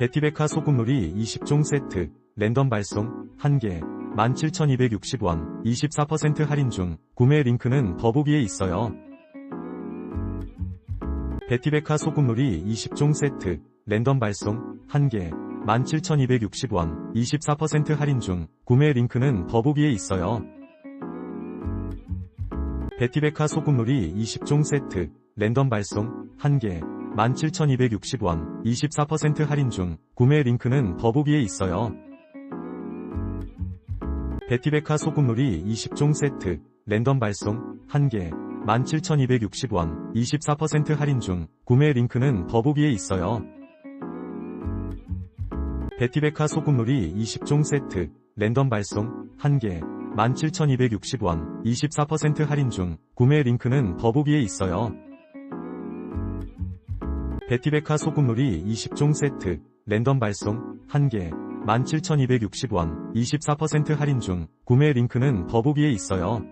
베티베카 소금놀이 20종 세트, 랜덤 발송, 1개, 17,260원, 24% 할인 중, 구매 링크는 더보기에 있어요. 베티베카 소금놀이 20종 세트, 랜덤 발송, 1개, 17,260원, 24% 할인 중, 구매 링크는 더보기에 있어요. 베티베카 소금놀이 20종 세트, 랜덤 발송, 1개, 17,260원, 24% 할인 중, 구매 링크는 더보기에 있어요. 베티베카 소금놀이 20종 세트, 랜덤 발송, 1개, 17,260원, 24% 할인 중, 구매 링크는 더보기에 있어요. 베티베카 소금놀이 20종 세트, 랜덤 발송, 1개, 17,260원, 24% 할인 중, 구매 링크는 더보기에 있어요. 베티베카 소금놀이 20종 세트, 랜덤 발송, 1개, 17,260원, 24% 할인 중, 구매 링크는 더보기에 있어요.